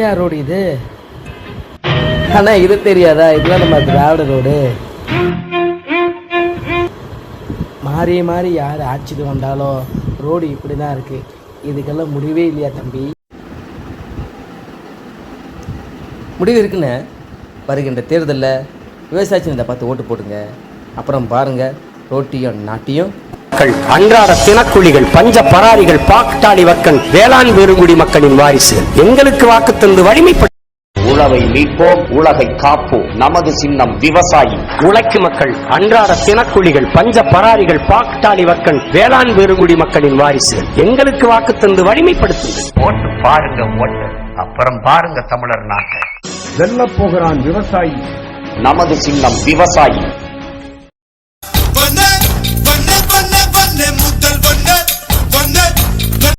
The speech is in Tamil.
என்னையா ரோடு இது. அண்ணா இது தெரியாதா? இதுதான் நம்ம திராவிட ரோடு மாறி மாறி யார் ஆட்சிக்கு வந்தாலும் ரோடு இப்படி தான் இருக்கு. இதுக்கெல்லாம் முடிவே இல்லையா தம்பி? முடிவு இருக்குண்ணே வருகின்ற தேர்தலில் விவசாய சின்னத்தை பார்த்து ஓட்டு போடுங்க. அப்புறம் பாருங்க ரோட்டியும் நாட்டியும் மக்கள் அன்றாட தினக்கூலிகள் பஞ்ச பராரிகள் பாக்டாளி வக்கன் வேளாண் பெருங்குடி மக்களின் வாரிசுகள் எங்களுக்கு வாக்கு தந்து வலிமைப்பட்டு உழவை மீட்போம் உலகை காப்போம். நமது சின்னம் விவசாயி. உழைக்கு மக்கள் அன்றாட தினக்கூலிகள் பஞ்ச பராரிகள் பாக்டாளி வக்கன் வேளாண் பெருங்குடி மக்களின் வாரிசுகள் எங்களுக்கு வாக்கு தந்து வலிமைப்படுத்துங்கள். ஓட்டு பாருங்க ஓட்டு. அப்புறம் பாருங்க தமிழர் நாட்டை. வெல்லப் போகிறான் விவசாயி. நமது சின்னம் விவசாயி.